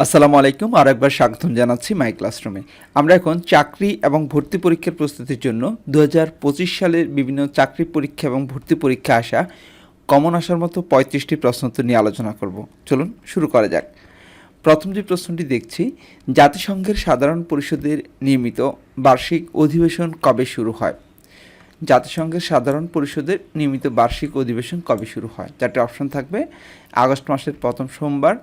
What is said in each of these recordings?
আসসালামু আলাইকুম আর একবার স্বাগতম জানাচ্ছি মাই ক্লাসরুমে আমরা এখন চাকরি এবং ভর্তি পরীক্ষার প্রস্তুতির জন্য দু হাজার পঁচিশ সালের বিভিন্ন চাকরি পরীক্ষা এবং ভর্তি পরীক্ষা আসা কমন আসার মতো পঁয়ত্রিশটি প্রশ্নোত্তর নিয়ে আলোচনা করব। চলুন, শুরু করা যাক। প্রথম যে প্রশ্নটি দেখছি, জাতিসংঘের সাধারণ পরিষদের নিয়মিত বার্ষিক অধিবেশন কবে শুরু হয়? জাতিসংঘের সাধারণ পরিষদের নিয়মিত বার্ষিক অধিবেশন কবে শুরু হয়? চারটি অপশন থাকবে। আগস্ট মাসের প্রথম সোমবার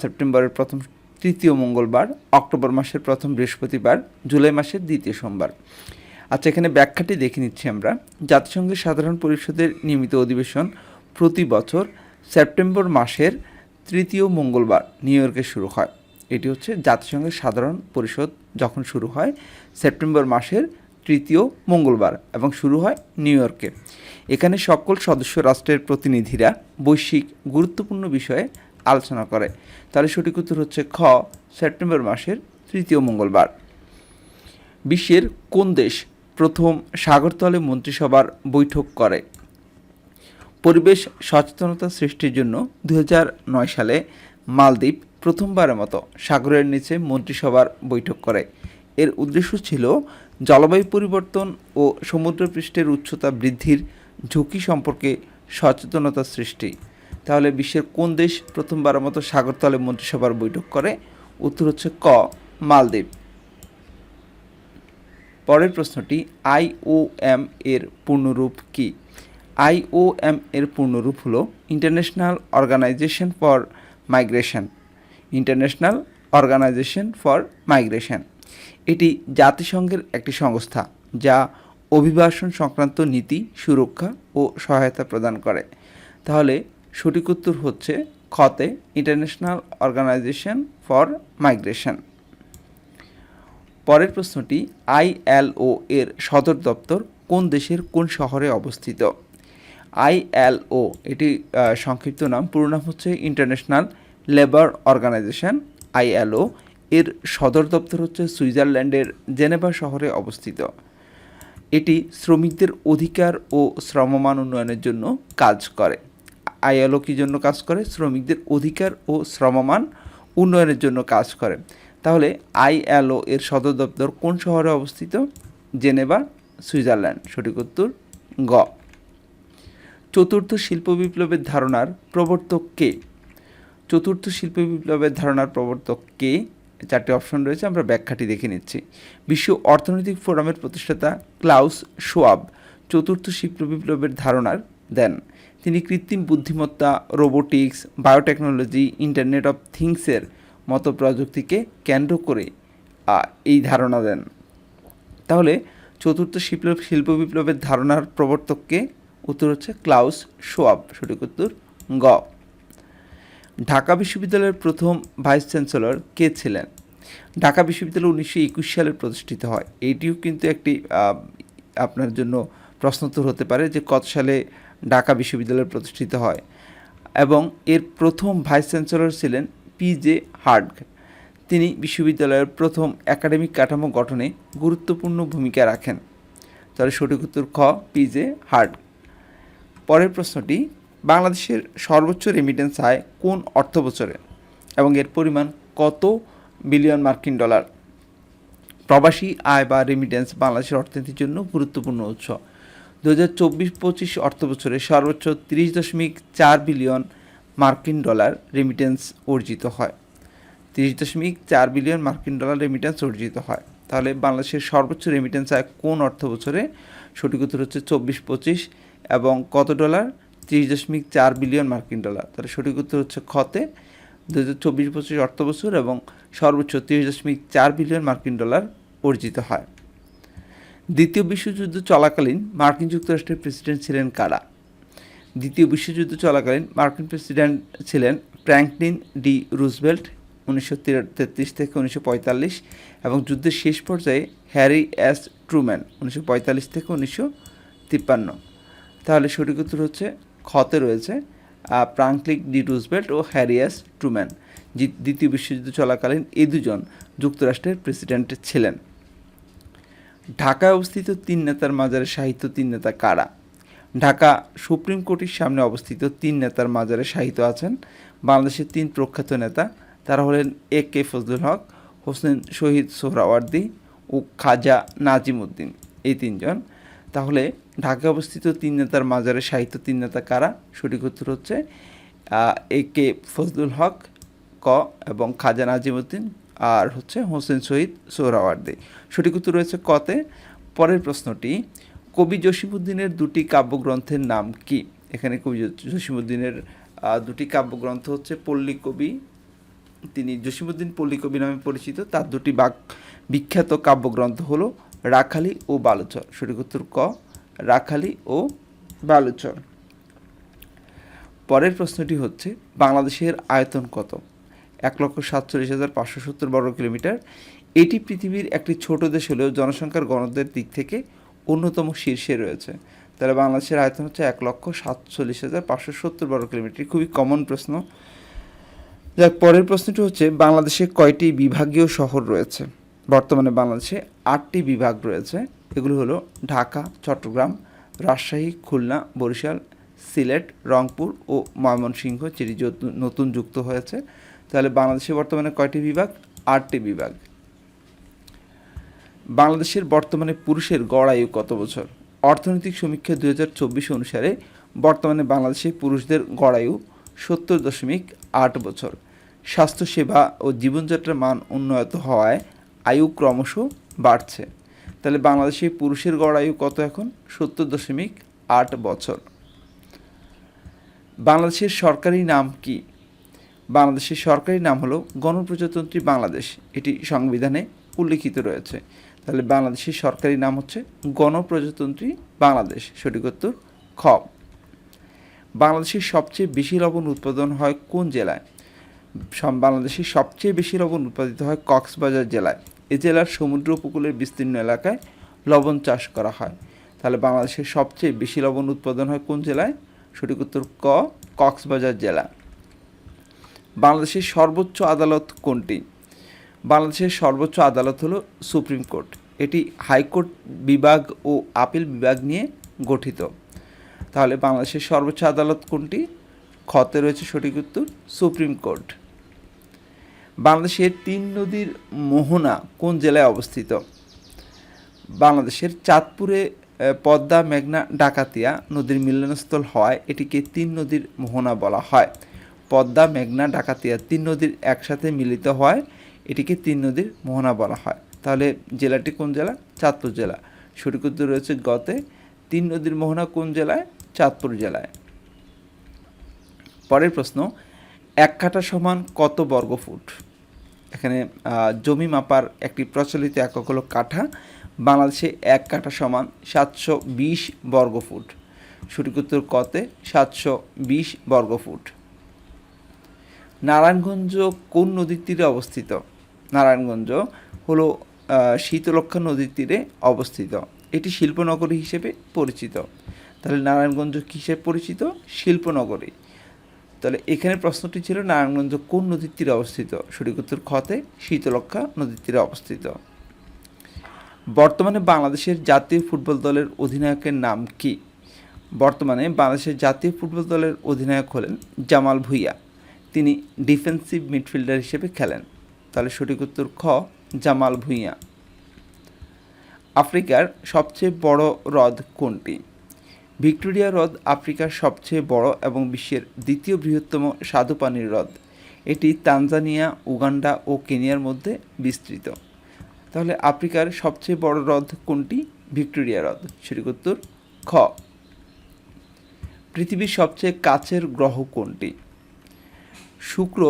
সেপ্টেম্বরের প্রথম তৃতীয় মঙ্গলবার, অক্টোবর মাসের প্রথম বৃহস্পতিবার, জুলাই মাসের দ্বিতীয় সোমবার। আচ্ছা এখানে ব্যাখ্যাটি দেখে নিচ্ছি আমরা। জাতিসংঘের সাধারণ পরিষদের নিয়মিত অধিবেশন প্রতি বছর সেপ্টেম্বর মাসের তৃতীয় মঙ্গলবার নিউ ইয়র্কে শুরু হয়। এটি হচ্ছে জাতিসংঘের সাধারণ পরিষদ যখন শুরু হয়, সেপ্টেম্বর মাসের তৃতীয় মঙ্গলবার এবং শুরু হয় নিউ ইয়র্কে। এখানে সকল সদস্য রাষ্ট্রের প্রতিনিধিরা বৈশ্বিক গুরুত্বপূর্ণ বিষয়ে আলোচনা করে। তাহলে সঠিক উত্তর হচ্ছে খ, সেপ্টেম্বর মাসের তৃতীয় মঙ্গলবার। বিশ্বের কোন দেশ প্রথম সাগরতলে মন্ত্রিসভার বৈঠক করে? পরিবেশ সচেতনতা সৃষ্টির জন্য দু সালে মালদ্বীপ প্রথমবারের মতো সাগরের নিচে মন্ত্রিসভার বৈঠক করে। এর উদ্দেশ্য ছিল জলবায়ু পরিবর্তন ও সমুদ্রপৃষ্ঠের উচ্চতা বৃদ্ধির ঝুঁকি সম্পর্কে সচেতনতা সৃষ্টি। তাহলে বিশ্বের কোন দেশ প্রথমবারের মতো সাগরতলে মন্ত্রিসভার বৈঠক করে? উত্তর হচ্ছে ক, মালদ্বীপ। পরের প্রশ্নটি আইওএম এর পূর্ণরূপ কি? আইওএম এর পূর্ণরূপ হলো international organization for migration international organization for migration এটি জাতিসংঘের একটি সংস্থা যা অভিবাসন সংক্রান্ত নীতি, সুরক্ষা ও সহায়তা প্রদান করে। তাহলে সঠিক উত্তর হচ্ছে খতে ইন্টারন্যাশনাল অর্গানাইজেশন ফর মাইগ্রেশন পরের প্রশ্নটি আইএলও এর সদর দপ্তর কোন দেশের কোন শহরে অবস্থিত? আইএলও এটি সংক্ষিপ্ত নাম, পুরো নাম হচ্ছে ইন্টারন্যাশনাল লেবার অর্গানাইজেশন আইএলও এর সদর দপ্তর হচ্ছে সুইজারল্যান্ডের জেনেভা শহরে অবস্থিত। এটি শ্রমিকদের অধিকার ও শ্রমমান উন্নয়নের জন্য কাজ করে। আইএলও কী জন্য কাজ করে? শ্রমিকদের অধিকার ও শ্রমমান উন্নয়নের জন্য কাজ করে। তাহলে আইএলও এর সদর দপ্তর কোন শহরে অবস্থিত? Geneva, Switzerland. সঠিক উত্তর, গ। চতুর্থ শিল্প বিপ্লবের ধারণার প্রবর্তক কে? চতুর্থ শিল্প বিপ্লবের ধারণার প্রবর্তক কে? চারটি অপশন রয়েছে, আমরা ব্যাখ্যাটি দেখে নিচ্ছি। বিশ্ব অর্থনৈতিক ফোরামের প্রতিষ্ঠাতা ক্লাউস শোয়াব চতুর্থ শিল্প বিপ্লবের ধারণার দেন। তিনি কৃত্রিম বুদ্ধিমত্তা, রোবোটিক্স, বায়োটেকনোলজি ইন্টারনেট অফ থিংসের মতো প্রযুক্তিকে কেন্দ্র করে এই ধারণা দেন। তাহলে চতুর্থ শিল্প শিল্প বিপ্লবের ধারণার প্রবর্তককে উত্তর হচ্ছে ক্লাউস শোয়াব, সঠিক উত্তর গ। ঢাকা বিশ্ববিদ্যালয়ের প্রথম ভাইস চ্যান্সেলর কে ছিলেন? ঢাকা বিশ্ববিদ্যালয় উনিশশো একুশ সালে প্রতিষ্ঠিত হয়। এটিও কিন্তু একটি আপনার জন্য প্রশ্নোত্তর হতে পারে যে কত সালে ঢাকা বিশ্ববিদ্যালয়ে প্রতিষ্ঠিত হয় এবং এর প্রথম ভাইস চ্যান্সেলর ছিলেন পি জে হার্ড তিনি বিশ্ববিদ্যালয়ের প্রথম একাডেমিক কাঠামো গঠনে গুরুত্বপূর্ণ ভূমিকা রাখেন। তাহলে সঠিক উত্তর খ, পি জে হার্ড পরের প্রশ্নটি, বাংলাদেশের সর্বোচ্চ রেমিটেন্স আয় কোন অর্থ বছরে এবং এর পরিমাণ কত বিলিয়ন মার্কিন ডলার? প্রবাসী আয় বা রেমিটেন্স বাংলাদেশের অর্থনীতির জন্য গুরুত্বপূর্ণ উৎস। দু হাজার চব্বিশ পঁচিশ অর্থ বছরে সর্বোচ্চ তিরিশ দশমিক চার বিলিয়ন মার্কিন ডলার রেমিটেন্স অর্জিত হয়। তিরিশ দশমিক চার বিলিয়ন মার্কিন ডলার রেমিটেন্স অর্জিত হয়। তাহলে বাংলাদেশের সর্বোচ্চ রেমিটেন্স আয় কোন অর্থ বছরে? সঠিক উত্তর হচ্ছে চব্বিশ পঁচিশ এবং কত ডলার? তিরিশ দশমিক চার বিলিয়ন মার্কিন ডলার। তাহলে সঠিক উত্তর হচ্ছে খতে দু হাজার চব্বিশ পঁচিশ অর্থ বছর এবং সর্বোচ্চ তিরিশ দশমিক চার বিলিয়ন মার্কিন ডলার অর্জিত হয়। দ্বিতীয় বিশ্বযুদ্ধ চলাকালীন মার্কিন যুক্তরাষ্ট্রের প্রেসিডেন্ট ছিলেন কারা? দ্বিতীয় বিশ্বযুদ্ধ চলাকালীন মার্কিন প্রেসিডেন্ট ছিলেন ফ্র্যাঙ্কলিন ডি রুজভেল্ট উনিশশো তেত্রিশ থেকে উনিশশো পঁয়তাল্লিশ এবং যুদ্ধের শেষ পর্যায়ে হ্যারি এস ট্রুম্যান উনিশশো পঁয়তাল্লিশ থেকে উনিশশো তিপ্পান্ন। তাহলে সঠিক উত্তর হচ্ছে খতে রয়েছে ফ্রাঙ্কলিন ডি রুজভেল্ট ও হ্যারি এস ট্রুম্যান দ্বিতীয় বিশ্বযুদ্ধ চলাকালীন এই দুজন যুক্তরাষ্ট্রের প্রেসিডেন্ট ছিলেন। ঢাকায় অবস্থিত তিন নেতার মাজারে সাহিত্য তিন নেতা কারা? ঢাকা সুপ্রিম কোর্টের সামনে অবস্থিত তিন নেতার মাজারে সাহিত্য আছেন বাংলাদেশের তিন প্রখ্যাত নেতা। তারা হলেন এ কে ফজলুল হক, হোসেন শহীদ সোহরাওয়ার্দী ও খাজা নাজিম উদ্দিন এই তিনজন। তাহলে ঢাকা অবস্থিত তিন নেতার মাজারে সাহিত্য তিন নেতা কারা? সঠিক উত্তর হচ্ছে এ কে ফজলুল হক, ক এবং খাজা নাজিমুদ্দিন আর হচ্ছে হোসেন শহীদ সোহরাওয়ার্দী। সঠিক উত্তর রয়েছে কতে। পরের প্রশ্নটি, কবি জসিমুদ্দিনের দুটি কাব্যগ্রন্থের নাম কি? এখানে কবি জসিমুদ্দিনের দুটি কাব্যগ্রন্থ হচ্ছে পল্লী কবি, তিনি জসিমুদ্দিন পল্লী কবি নামে পরিচিত, তার দুটি বাক বিখ্যাত কাব্যগ্রন্থ হলো রাখালি ও বালুচর। সঠিক উত্তর ক, রাখালি ও বালুচর। পরের প্রশ্নটি হচ্ছে, বাংলাদেশের আয়তন কত? এক লক্ষ সাতচল্লিশ হাজার পাঁচশো সত্তর বর্গ কিলোমিটার। এটি পৃথিবীর একটি ছোট দেশ হলেও জনসংখ্যার গণদের দিক থেকে অন্যতম শীর্ষে রয়েছে। তাহলে বাংলাদেশের আয়তন হচ্ছে এক লক্ষ সাতচল্লিশ হাজার পাঁচশো সত্তর বর্গ কিলোমিটার। খুবই কমন প্রশ্ন। যাক, পরের প্রশ্নটি হচ্ছে, বাংলাদেশে কয়টি বিভাগীয় শহর রয়েছে? বর্তমানে বাংলাদেশে আটটি বিভাগ রয়েছে। এগুলো হলো ঢাকা, চট্টগ্রাম, রাজশাহী, খুলনা, বরিশাল, সিলেট, রংপুর ও ময়মনসিংহ, যেটি নতুন যুক্ত হয়েছে। তাহলে বাংলাদেশে বর্তমানে কয়টি বিভাগ? আটটি বিভাগ। বাংলাদেশের বর্তমানে পুরুষের গড় আয়ু কত বছর? অর্থনৈতিক সমীক্ষা দু হাজার চব্বিশ অনুসারে বর্তমানে বাংলাদেশে পুরুষদের গড় আয়ু সত্তর দশমিক আট বছর। স্বাস্থ্যসেবা ও জীবনযাত্রার মান উন্নত হওয়ায় আয়ু ক্রমশ বাড়ছে। তাহলে বাংলাদেশে পুরুষের গড় আয়ু কত এখন? সত্তর দশমিক আট বছর। বাংলাদেশের সরকারি নাম কি? বাংলাদেশের সরকারি নাম হলো গণপ্রজাতন্ত্রী বাংলাদেশ। এটি সংবিধানে উল্লিখিত রয়েছে। তাহলে বাংলাদেশের সরকারি নাম হচ্ছে গণপ্রজাতন্ত্রী বাংলাদেশ। সঠিক উত্তর, খ। বাংলাদেশের সবচেয়ে বেশি লবণ উৎপাদন হয় কোন জেলায়? সব- বাংলাদেশের সবচেয়ে বেশি লবণ উৎপাদিত হয় কক্সবাজার জেলায়। এ জেলার সমুদ্র উপকূলের বিস্তীর্ণ এলাকায় লবণ চাষ করা হয়। তাহলে বাংলাদেশের সবচেয়ে বেশি লবণ উৎপাদন হয় কোন জেলায়? সঠিক উত্তর, ক, কক্সবাজার জেলা। বাংলাদেশের সর্বোচ্চ আদালত কোনটি? বাংলাদেশের সর্বোচ্চ আদালত হলো সুপ্রিম কোর্ট। এটি হাইকোর্ট বিভাগ ও আপিল বিভাগ নিয়ে গঠিত। তাহলে বাংলাদেশের সর্বোচ্চ আদালত কোনটি? খতে রয়েছে সঠিক উত্তর, সুপ্রিম কোর্ট। বাংলাদেশের তিন নদীর মোহনা কোন জেলায় অবস্থিত? বাংলাদেশের চাঁদপুরে পদ্মা, মেঘনা, ডাকাতিয়া নদীর মিলনস্থল হওয়ায় এটিকে তিন নদীর মোহনা বলা হয়। পদ্মা, মেঘনা, ডাকাতিয়া তিন নদীর একসাথে মিলিত হয়। এটিকে তিন নদীর মোহনা বলা হয়। তাহলে জেলাটি কোন জেলা? চাঁদপুর জেলা। সঠিক উত্তর রয়েছে গতে। তিন নদীর মোহনা কোন জেলায়? চাঁদপুর জেলায়। পরের প্রশ্ন, এক কাঠা সমান কত বর্গ ফুট এখানে জমি মাপার একটি প্রচলিত একক হলো কাঠা। বাংলাদেশে এক কাঠা সমান সাতশো বিশ বর্গ ফুট সঠিক উত্তর কতে সাতশো বিশ বর্গ ফুট নারায়ণগঞ্জ কোন নদীর তীরে অবস্থিত? নারায়ণগঞ্জ হলো শীতলক্ষা নদীর তীরে অবস্থিত। এটি শিল্পনগরী হিসেবে পরিচিত। তাহলে নারায়ণগঞ্জ কী পরিচিত? শিল্পনগরী। তাহলে এখানে প্রশ্নটি ছিল, নারায়ণগঞ্জ কোন নদীর তীরে অবস্থিত? সঠিক উত্তর খতে শীতলক্ষা নদীর তীরে অবস্থিত। বর্তমানে বাংলাদেশের জাতীয় ফুটবল দলের অধিনায়কের নাম কি? বর্তমানে বাংলাদেশের জাতীয় ফুটবল দলের অধিনায়ক হলেন জামাল ভুইয়া। তিনি ডিফেন্সিভ মিডফিল্ডার হিসেবে খেলেন। তাহলে সঠিক উত্তর খ, জামাল ভুইয়া। আফ্রিকার সবচেয়ে বড় হ্রদ কোনটি? ভিক্টোরিয়া হ্রদ আফ্রিকার সবচেয়ে বড় এবং বিশ্বের দ্বিতীয় বৃহত্তম স্বাদু পানির হ্রদ। এটি তানজানিয়া, উগান্ডা ও কেনিয়ার মধ্যে বিস্তৃত। তাহলে আফ্রিকার সবচেয়ে বড় হ্রদ কোনটি? ভিক্টোরিয়া হ্রদ। সঠিক উত্তর খ। পৃথিবীর সবচেয়ে কাছের গ্রহ কোনটি? শুক্র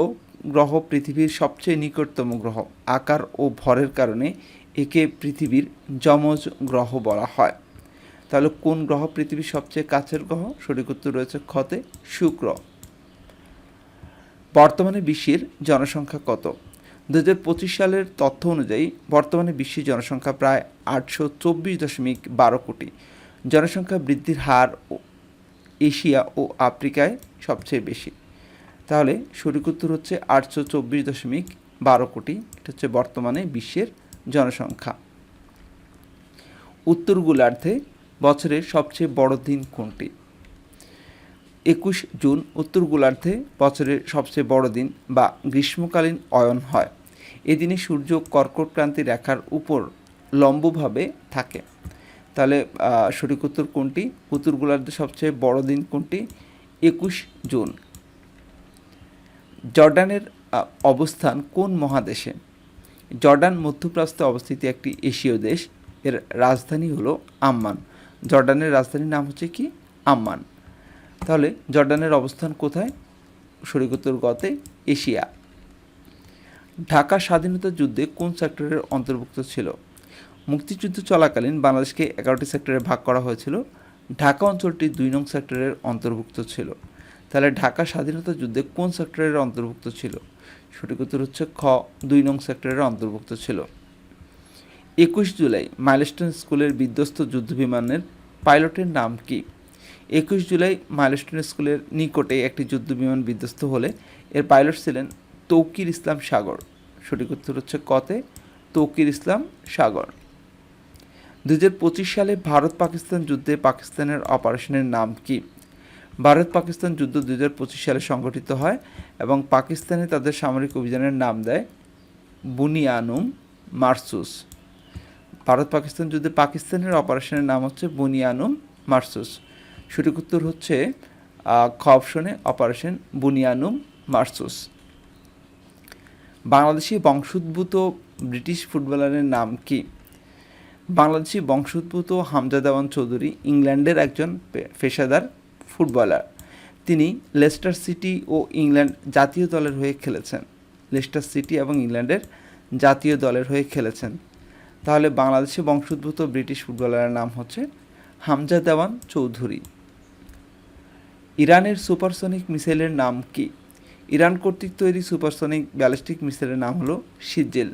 গ্রহ পৃথিবীর সবচেয়ে নিকটতম গ্রহ। আকার ও ভরের কারণে একে পৃথিবীর যমজ গ্রহ বলা হয়। তাহলে কোন গ্রহ পৃথিবীর সবচেয়ে কাছের গ্রহ? সঠিক উত্তর রয়েছে ক্ষতে শুক্র। বর্তমানে বিশ্বের জনসংখ্যা কত? দু হাজার পঁচিশ সালের তথ্য অনুযায়ী বর্তমানে বিশ্বের জনসংখ্যা প্রায় আটশো চব্বিশ দশমিক বারো কোটি। জনসংখ্যা বৃদ্ধির হার এশিয়া ও আফ্রিকায় সবচেয়ে বেশি। তাহলে সঠিক উত্তর হচ্ছে আটশো চব্বিশ দশমিক বারো কোটি। এটা হচ্ছে বর্তমানে বিশ্বের জনসংখ্যা। উত্তর গোলার্ধে বছরের সবচেয়ে বড় দিন কোনটি? একুশ জুন উত্তর গোলার্ধে বছরের সবচেয়ে বড় দিন বা গ্রীষ্মকালীন অয়ন হয়। এদিনে সূর্য কর্কট ক্রান্তি রেখার উপর লম্বভাবে থাকে। তাহলে সঠিক উত্তর কোনটি? উত্তর গোলার্ধে সবচেয়ে বড় দিন কোনটি? একুশ জুন। জর্ডানের অবস্থান কোন মহাদেশে? জর্ডান মধ্যপ্রাচ্যে অবস্থিত একটি এশীয় দেশ। এর রাজধানী হলো আম্মান। জর্ডানের রাজধানীর নাম হচ্ছে কি? আম্মান। তাহলে জর্ডানের অবস্থান কোথায়? উত্তর গতে এশিয়া। ঢাকা স্বাধীনতা যুদ্ধে কোন সেক্টরের অন্তর্ভুক্ত ছিল? মুক্তিযুদ্ধ চলাকালীন বাংলাদেশকে এগারোটি সেক্টরে ভাগ করা হয়েছিল। ঢাকা অঞ্চলটি দুই নং সেক্টরের অন্তর্ভুক্ত ছিল। তাহলে ঢাকা স্বাধীনতা যুদ্ধে কোন সেক্টরের অন্তর্ভুক্ত ছিল? সঠিক উত্তর হচ্ছে খ, দুই নং সেক্টরের অন্তর্ভুক্ত ছিল। একুশ জুলাই, মাইলস্টোন স্কুলের বিধ্বস্ত যুদ্ধবিমানের পাইলটের নাম কি? একুশ জুলাই, মাইলস্টোন স্কুলের নিকটে একটি যুদ্ধবিমান বিধ্বস্ত হলে এর পাইলট ছিলেন তৌকির ইসলাম সাগর। সঠিক উত্তর হচ্ছে কতে তৌকির ইসলাম সাগর। দু হাজার পঁচিশ সালে ভারত পাকিস্তান যুদ্ধে পাকিস্তানের অপারেশনের নাম কি? ভারত পাকিস্তান যুদ্ধ দু হাজার পঁচিশ সালে সংগঠিত হয় এবং পাকিস্তানে তাদের সামরিক অভিযানের নাম দেয় বুনিয়ানুম মার্সুস। ভারত পাকিস্তান যুদ্ধে পাকিস্তানের অপারেশনের নাম হচ্ছে বুনিয়ানুম মার্সুস। সঠিক উত্তর হচ্ছে আহ, খ অপশনে অপারেশন বুনিয়ানুম মার্সুস। বাংলাদেশি বংশোদ্ভূত ব্রিটিশ ফুটবলারের নাম কি? বাংলাদেশি বংশোদ্ভূত হামজা দেওয়ান চৌধুরী ইংল্যান্ডের একজন পেশাদার ফুটবলার। তিনি লেস্টার সিটি ও ইংল্যান্ড জাতীয় দলের হয়ে খেলেছেন। লেস্টার সিটি এবং ইংল্যান্ডের জাতীয় দলের হয়ে খেলেছেন। তাহলে বাংলাদেশে বংশোদ্ভূত ব্রিটিশ ফুটবলারের নাম হচ্ছে হামজা দেওয়ান চৌধুরী। ইরানের সুপারসনিক মিসাইলের নাম কি? ইরান কর্তৃক তৈরি সুপারসনিক ব্যালিস্টিক মিসাইলের নাম হলো সিজেল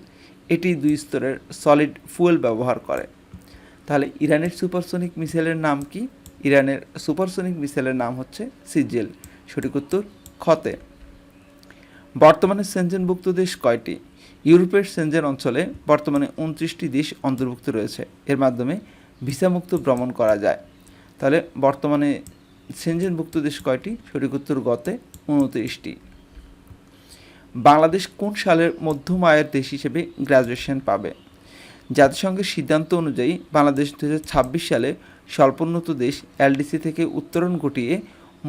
এটি দুই স্তরের সলিড ফুয়েল ব্যবহার করে। তাহলে ইরানের সুপারসনিক মিসাইলের নাম কি? ইরানের সুপারসনিক মিসাইলের নাম হচ্ছে সিজেল সঠিক উত্তর খতে বর্তমানে সেনজেনভুক্ত দেশ কয়টি? ইউরোপের সেনজেন অঞ্চলে বর্তমানে উনত্রিশটি দেশ অন্তর্ভুক্ত রয়েছে। এর মাধ্যমে ভিসামুক্ত ভ্রমণ করা যায়। তাহলে বর্তমানে সেনজেনভুক্ত দেশ কয়টি? সঠিক উত্তর গতে উনত্রিশটি। বাংলাদেশ কোন সালের মধ্যম আয়ের দেশ হিসেবে গ্র্যাজুয়েশন পাবে? জাতিসংঘের সিদ্ধান্ত অনুযায়ী বাংলাদেশ দু হাজার ছাব্বিশ সালে স্বল্পোন্নত দেশ এলডিসি থেকে উত্তরণ ঘটিয়ে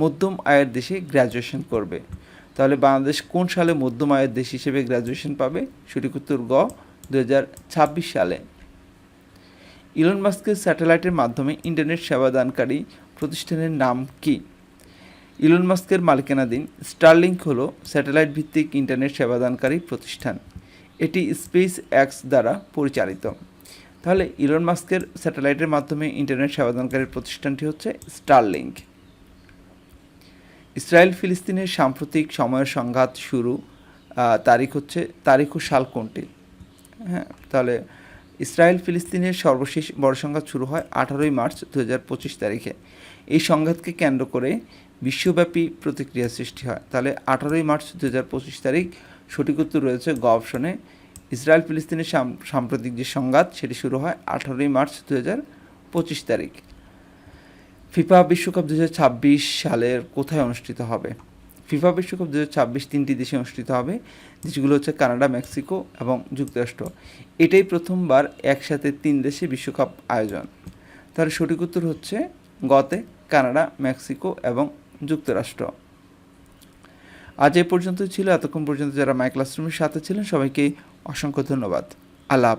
মধ্যম আয়ের দেশে গ্র্যাজুয়েশন করবে। তাহলে বাংলাদেশ কোন সালে মধ্যম আয়ের দেশ হিসেবে গ্র্যাজুয়েশন পাবে সঠিক উত্তর গ দু হাজার ছাব্বিশ সালে। ইলন মাস্কের স্যাটেলাইটের মাধ্যমে ইন্টারনেট সেবাদানকারী প্রতিষ্ঠানের নাম কি? ইলন মাস্কের মালিকানাধীন স্টারলিংক হল স্যাটেলাইট ভিত্তিক ইন্টারনেট সেবাদানকারী প্রতিষ্ঠান। এটি স্পেস এক্স দ্বারা পরিচালিত। তাহলে ইলন মাস্কের স্যাটেলাইটের মাধ্যমে ইন্টারনেট সেবাদানকারী প্রতিষ্ঠানটি হচ্ছে স্টারলিংক ইসরায়েল ফিলিস্তিনের সাম্প্রতিক সময়ের সংঘাত শুরু তারিখ হচ্ছে, তারিখ ও সাল কোনটি? হ্যাঁ তাহলে ইসরায়েল ফিলিস্তিনের সর্বশেষ বড় সংঘাত শুরু হয় আঠারোই মার্চ দু তারিখে। এই সংঘাতকে কেন্দ্র করে বিশ্বব্যাপী প্রতিক্রিয়া সৃষ্টি হয়। তাহলে আঠারোই মার্চ দু তারিখ সঠিক উত্তর রয়েছে গ অপশনে। ইসরায়েল ফিলিস্তিনের সাম- সাম্প্রতিক যে সংঘাত, সেটি শুরু হয় আঠারোই মার্চ দু পঁচিশ তারিখ। ফিফা বিশ্বকাপ দুই হাজার ছাব্বিশ সালের কোথায় অনুষ্ঠিত হবে? ফিফা বিশ্বকাপ দু তিনটি দেশে অনুষ্ঠিত হবে, দেশগুলো হচ্ছে কানাডা, মেক্সিকো এবং যুক্তরাষ্ট্র। এটাই প্রথমবার একসাথে তিন দেশে বিশ্বকাপ আয়োজন। তার সঠিক উত্তর হচ্ছে গতে কানাডা, মেক্সিকো এবং যুক্তরাষ্ট্র। আজ এ পর্যন্ত ছিল, এতক্ষণ পর্যন্ত যারা মাই ক্লাসরুমের সাথে ছিলেন, সবাইকে অসংখ্য ধন্যবাদ আল্লাহ।